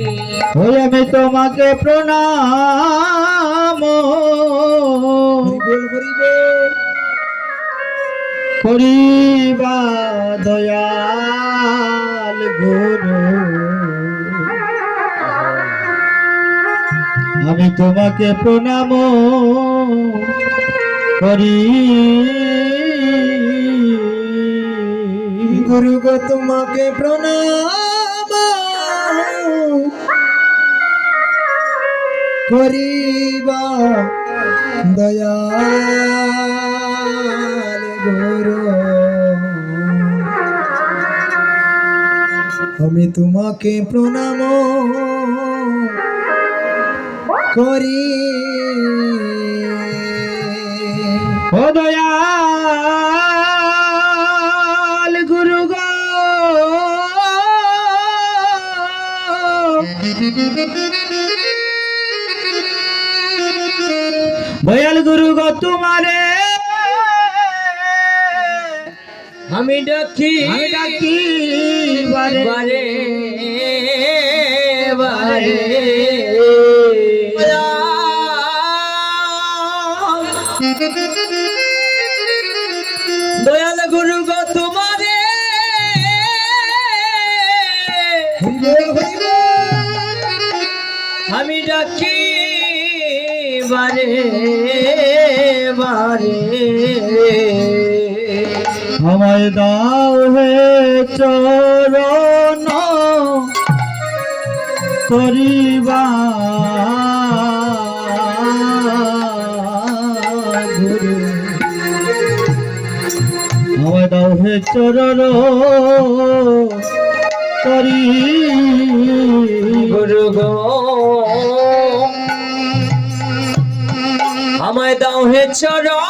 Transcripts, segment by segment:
ওই আমি তোমাকে প্রণাম। করিবা দয়াল গুরু আমি তোমাকে প্রণাম। করি গুরু গো, তোমাকে প্রণাম। করিবা দয়াল গুরু আমি তোমাকে প্রণাম করি। দয়াল গুরু গো। দয়াল আমি ডাকি আমি ডাকি বারে। বারে বারে। দয়াল গুরু গো তোমারে। আমি ডাকি বারে বারে। আমায় দাও হে চরণ। করিবা আমায় দাও হে চরণ। করি গুরু গো আমায় দাও হে চরণ।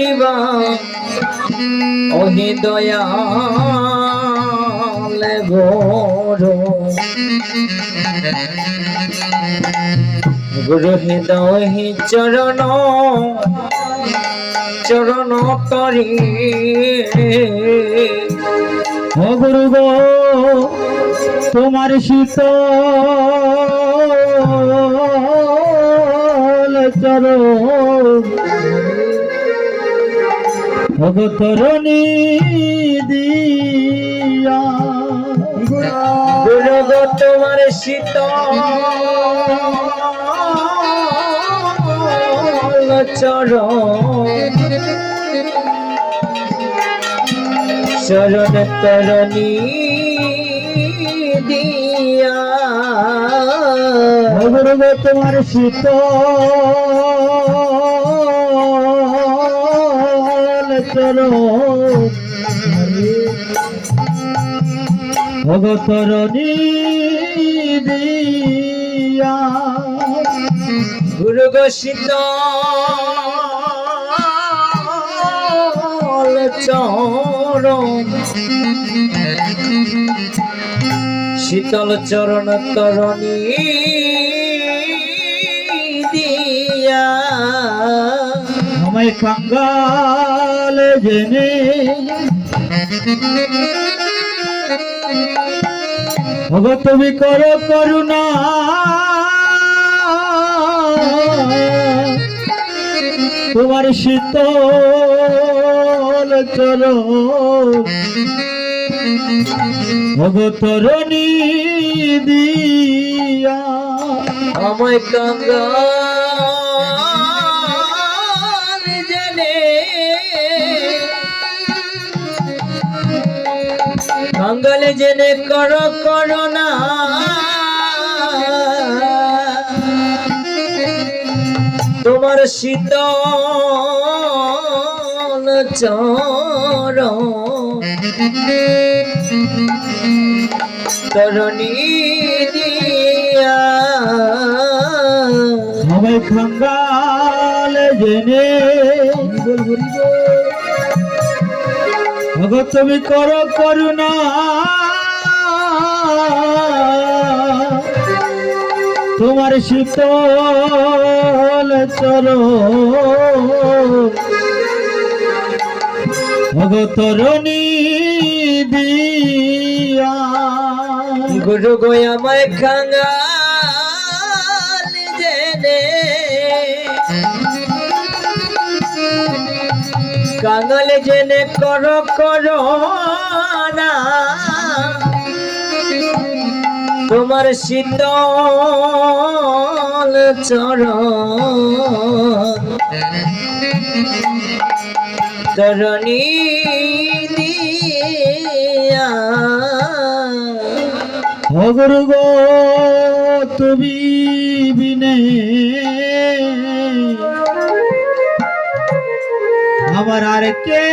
তরিবা ওহে দয়াল গোরো গুরু হে দাও হে চরণ চরণ ও গুরু গো, তোমার শীতল চরণ। ভগতরণী দিয়া তোমার শীত চরণ চরণ তরণী দিয়া। তোমার শীতল চরণ ভগতরণী শীতল চরণ তরণী দিয়া আমায় কাঙ্গাল জেনে ভগত তুমি করো করুণা। তোমার শীতল চর ভগতরণী দিয়া। আমায় কাঙ্গাল জেনে কর করোনা তোমার শীত চর। তরণী দিয়া। আমায় কাঙ্গাল জেনে। ভগত তুমি করো করুণা। তোমার শীতল চর ভগতরণী দিয়া। গুরু গো আমায় খাঙ্গাল জেনে। কাঙ্গাল জেনে কর কর না। তোমার শীতল চরণ। তরণী দিয়া। গো তুমি বিনে। আমার আর কে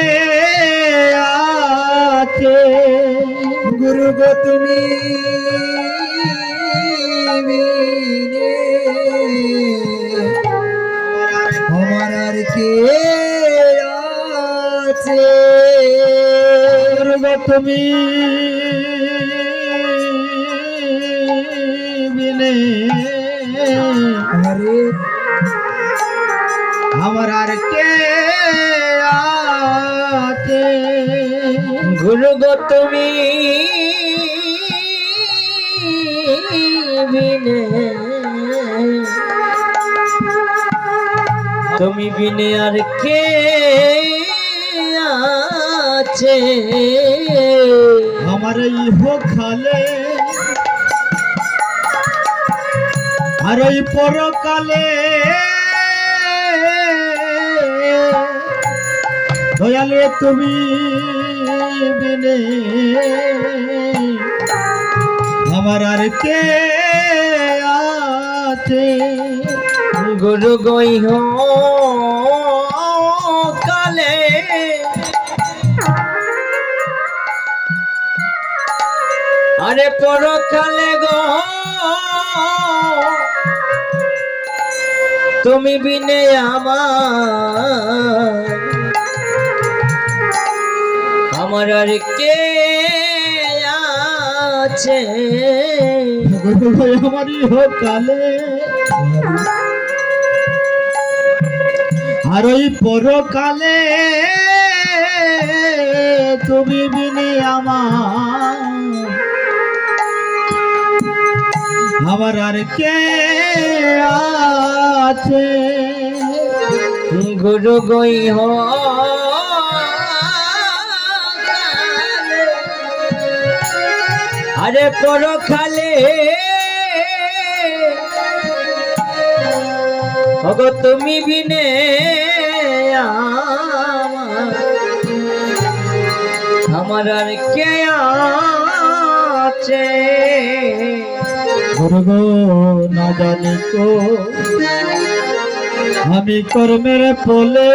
আছে? গুরু গো তুমি তুমি বিনে। আরে। আমার আর কে আছে? গুরু গো তুমি বিনে। তুমি বিনে আর কে আছে। আমার ইহ খালে আর ওই পরকালে দয়ালে তুমি বিনে আমার আর কে আছে? গুরু গইহ কালে আরে পরকালে গো। তুমি বিনে আমার। আমার আর কে আছে? আমার ইহ কালে আর ওই পরকালে তুমি বিনে আমার। আমার আর কে আছে? গুরু গইহ আরে পরখালে ভগ তুমি বিনে আমার আর কে আছে? গো না জানি কো আমি কর্মের পোলে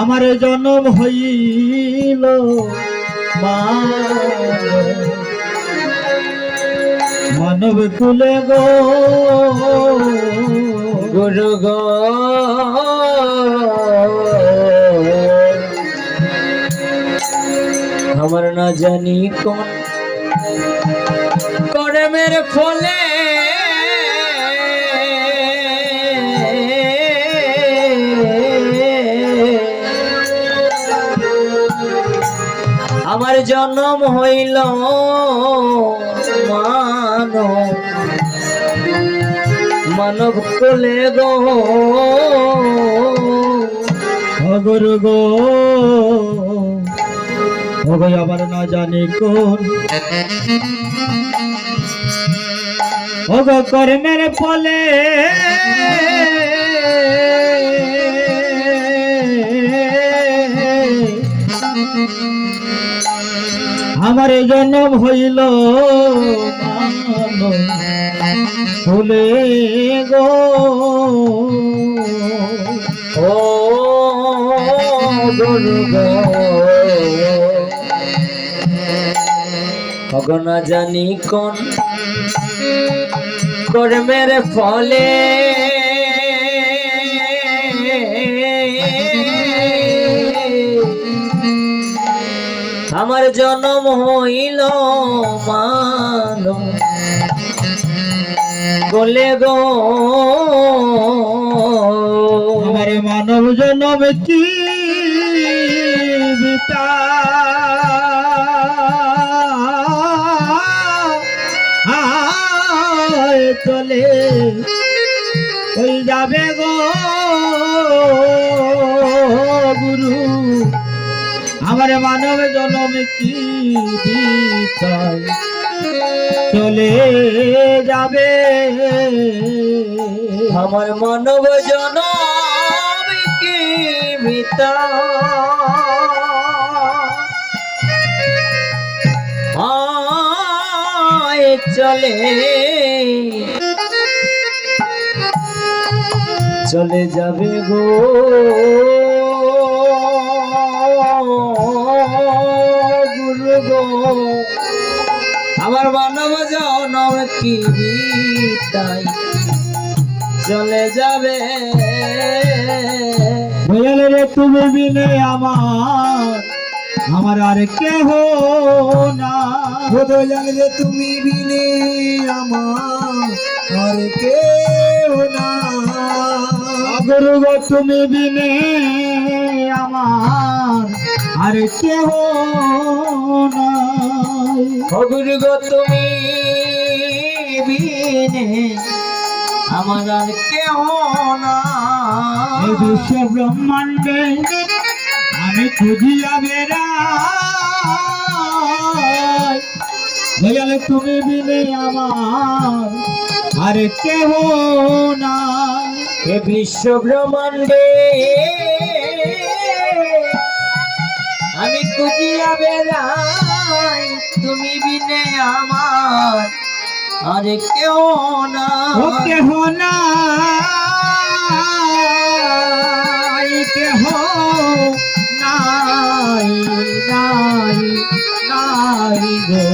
আমার জন্ম হইল মানব কুলে গো। গুরু গো। আমার না জানি কোন কর্মের ফলে। আমার জন্ম হইল মানব। মানব কোলে গো। অগর গো। ওগো আবার না জানি কোন। ওগো কর্মের ফলে আমার জন্ম হইল ফুলে গো। ও গুরু গো ভগনা জানি কোন কর্মের ফলে। আমার জন্ম হইল মানব। কোলে গো। আমার মানব জনম কি? চলে ওই যাবে গো গুরু। আমার মানব জনম কি চলে যাবে। আমার মানব জনম কি চলে চলে যাবে গো। আমার মানব জনম কি তাই চলে যাবে। দয়াল রে, তুমি বিনে আমার আমার আর কেহ না দয়াল রে, তুমি বিনে আমার, আর কেউ তুমি বিনে আমার আর কেহ নাই। গো তুমি বিনে আমার আর কেহ না এই বিশ্ব ব্রহ্মাণ্ডে আমি খুঁজিয়া বেড়াই। দয়াল তুমি বিনে আমার আর কেহ না এ বিশ্ব ব্রহ্মাণ্ডে আমি খুঁজিয়া বেড়াই তুমি বিনে আমার। আর কেউ না কেহ নাই কেহ নাই নাই নাই গো।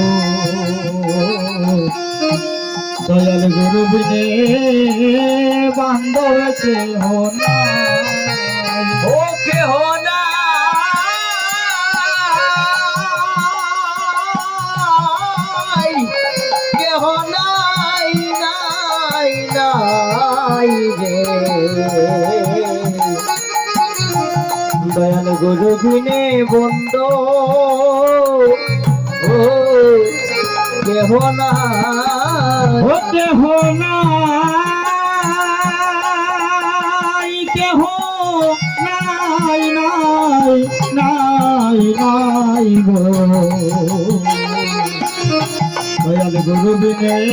দয়াল গুরু বিনে বান্ধব কেহ কেহ দয়াল গুরু বিনে বন্ধ ও কেহ ও কেহ নাই গুরু কেহ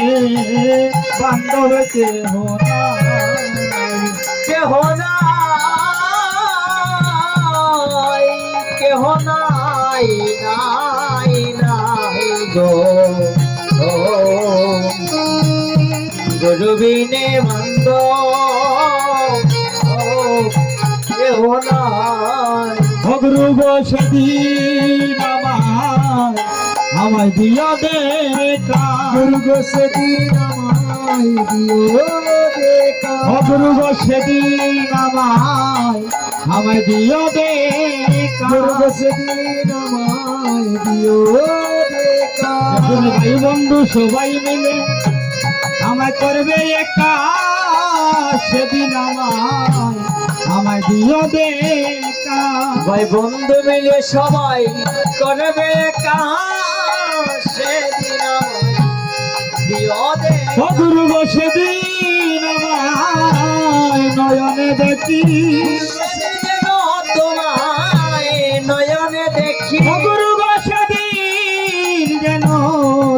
কেহ কেহ নাই নাই নাই গো। গুরু বিনে মন্দ। কেহ নাই। অগ্রু সেদিন আমার আমায় দিয়া দেখা দুর্গ সেদিন আমায় দিও দেখা অগ্রু সেদিন আমায় আমায় দিও দেখা দুর্গ সেদিন আমায় দিও দেখা ভাই বন্ধু সবাই মিলে আমায় করবে একা সেদিন আমায় আমায় দিও দেখা ভাই বন্ধু মিলে সবাই করবে সেদিন আমায় দিও দে অগুরু সেদিন আমায় নয়নে দেখি। তোমায় নয়নে দেখি। সেদিন যেন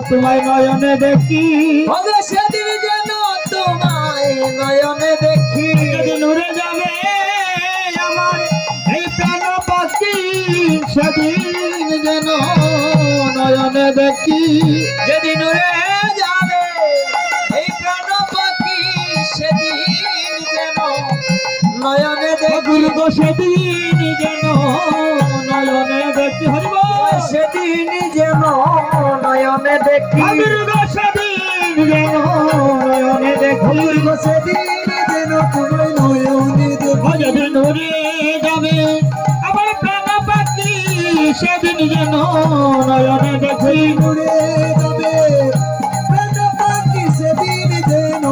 তোমায় নয়নে দেখি। নয়নে দেখি। যেদিন উড়ে যাবে আমার এই প্রাণ পাখি সেদিন যেন নয়নে দেখি। যেদিন উড়ে যাবে এই প্রাণ পাখি সেদিন যেন নয়নে দেখি। সেদিন যেন নয়নে দেখি। হরিব সেদিন যেন নয়নে দেখি। সেদিন যেন তোমায় নয়নে দেখো যেদিন উড়ে যাবে আমার প্রাণ পাখি সেদিন যেন নয়নে দেখি। ঘুরে যাবে প্রাণ পাখি সেদিন যেন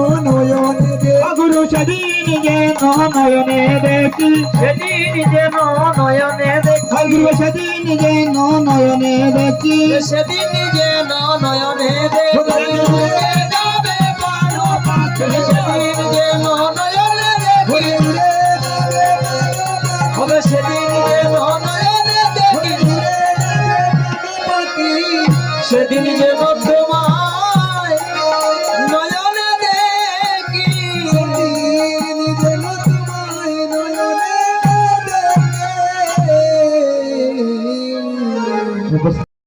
সেদিন যেন নয়নে দেখি। সেদিন যেন নয়নে দেখি। ঠাকুর সেদিন যেন নয়নে দেখি। সেদিন যেন নয়নে দেখি।